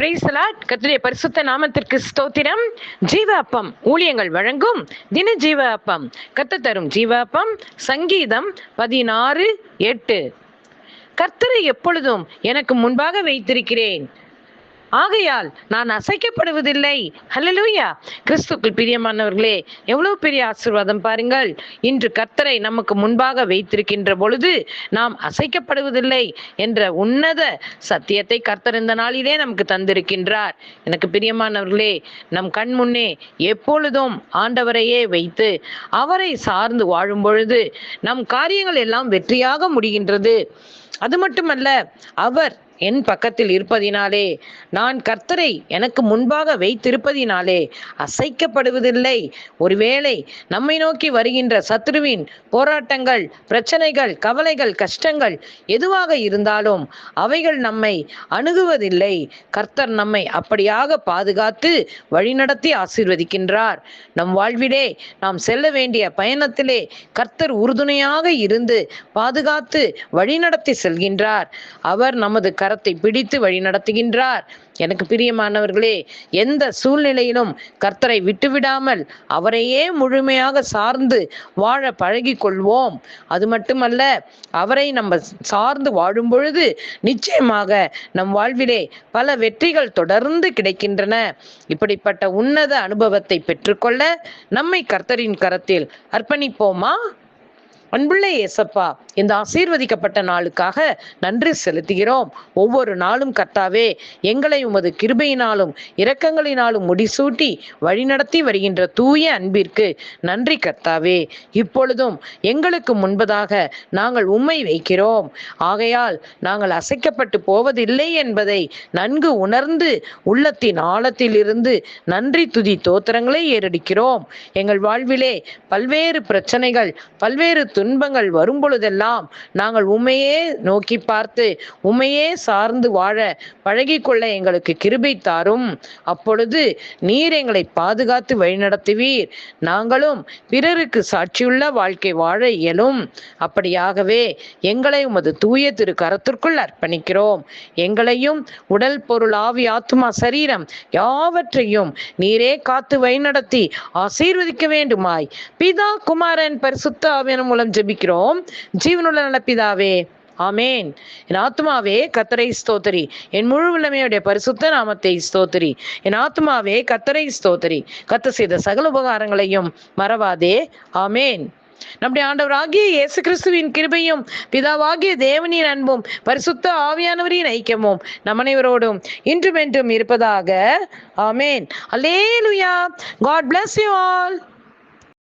பிரைசலாட் கத்துடைய பரிசுத்த நாமத்திற்கு ஸ்தோத்திரம். ஜீவ அப்பம் ஊழியங்கள் வழங்கும் தின ஜீவ அப்பம் கத்த தரும் ஜீவ அப்பம் சங்கீதம் பதினாறு எட்டு. கர்த்தரை எப்பொழுதும் எனக்கு முன்பாக வைத்திருக்கிறேன். ஆகையால் நான் அசைக்கப்படுவதில்லை. ஹலலூயா கிறிஸ்துக்குள் பிரியமானவர்களே எவ்வளவு பெரிய ஆசீர்வாதம் பாருங்கள். இன்று கர்த்தரை நமக்கு முன்பாக வைத்திருக்கின்ற பொழுது நாம் அசைக்கப்படுவதில்லை என்ற உன்னத சத்தியத்தை கர்த்தர் இந்த நாளிலே நமக்கு தந்திருக்கின்றார். எனக்கு பிரியமானவர்களே நம் கண் முன்னே எப்பொழுதும் ஆண்டவரையே வைத்து அவரை சார்ந்து வாழும் பொழுது நம் காரியங்கள் எல்லாம் வெற்றியாக முடிகின்றது. அது மட்டுமல்ல அவர் என் பக்கத்தில் இருப்பதினாலே நான் கர்த்தரை எனக்கு முன்பாக வைத்திருப்பதினாலே அசைக்கப்படுவதில்லை. ஒருவேளை நம்மை நோக்கி வருகின்ற சத்ருவின் போராட்டங்கள் பிரச்சனைகள் கவலைகள் கஷ்டங்கள் எதுவாக இருந்தாலும் அவைகள் நம்மை அணுகுவதில்லை. கர்த்தர் நம்மை அப்படியாக பாதுகாத்து வழிநடத்தி ஆசீர்வதிக்கின்றார். நம் வாழ்விலே நாம் செல்ல வேண்டிய பயணத்திலே கர்த்தர் உறுதுணையாக இருந்து பாதுகாத்து வழிநடத்தி செல்கின்றார். அவர் நமது கரத்தை பிடித்து வழி நடத்துகின்றார். எனக்கு பிரியமானவர்களே எந்த சூழ்நிலையிலும் கர்த்தரை விட்டுவிடாமல் அவரையே முழுமையாக சார்ந்து வாழ பழகி கொள்வோம் அது மட்டுமல்ல அவரை நம்ம சார்ந்து வாழும் பொழுது நிச்சயமாக நம் வாழ்விலே பல வெற்றிகள் தொடர்ந்து கிடைக்கின்றன. இப்படிப்பட்ட உன்னத அனுபவத்தை பெற்றுக்கொள்ள நம்மை கர்த்தரின் கரத்தில் அர்ப்பணிப்போமா? அன்புள்ள ஏசப்பா இந்த ஆசீர்வதிக்கப்பட்ட நாளுக்காக நன்றி செலுத்துகிறோம். ஒவ்வொரு நாளும் கர்த்தாவே எங்களை உமது கிருபையினாலும் இரக்கங்களினாலும் முடிசூட்டி வழிநடத்தி வருகின்ற தூய அன்பிற்கு நன்றி கர்த்தாவே. இப்பொழுதும் எங்களுக்கு முன்பதாக நாங்கள் உம்மை வைக்கிறோம். ஆகையால் நாங்கள் அசைக்கப்பட்டு போவதில்லை என்பதை நன்கு உணர்ந்து உள்ளத்தின் ஆழத்திலிருந்து நன்றி துதி தோத்திரங்களை ஏறடிக்கிறோம். எங்கள் வாழ்விலே பல்வேறு பிரச்சனைகள் பல்வேறு துன்பங்கள் வரும் பொழுதெல்லாம் நாங்கள் உமையே நோக்கி பார்த்து உமையே சார்ந்து வாழ பழகிக்கொள்ள எங்களுக்கு கிருபை தாரும். அப்பொழுது நீர் எங்களை பாதுகாத்து வழிநடத்துவீர். நாங்களும் பிறருக்கு சாட்சியுள்ள வாழ்க்கை வாழ இயலும். அப்படியாகவே எங்களை உமது தூய திரு கரத்திற்குள் அர்ப்பணிக்கிறோம். எங்களையும் உடல் பொருள் ஆவி ஆத்மா சரீரம் யாவற்றையும் நீரே காத்து வழிநடத்தி ஆசீர்வதிக்க வேண்டுமாய். பிதா குமாரன் பரிசுத்த ஆவியன் மூலம் ஜெபிக்கிறோம். ஜீவனுள்ள நலப்பிதாவே ஆமேன். என் ஆத்மாவே கத்தரை ஸ்தோத்திரி. என் முழு உள்ளமையுடைய பரிசுத்த நாமத்தை ஸ்தோத்திரி. என் ஆத்மாவே கத்தரை ஸ்தோத்திரி. கத்த செய்த சகல உபகாரங்களையும் மறவாதே. ஆமேன். நம்முடைய ஆண்டவராகிய இயேசு கிறிஸ்துவின் கிருபையும் பிதாவாகிய தேவனின் அன்பும் பரிசுத்த ஆவியானவரின் ஐக்கியமும் நம் அனைவரோடும் இன்றும் என்றும் இருப்பதாக. ஆமேன். அல்லேலுயா காட் பிளஸ் யூ ஆல்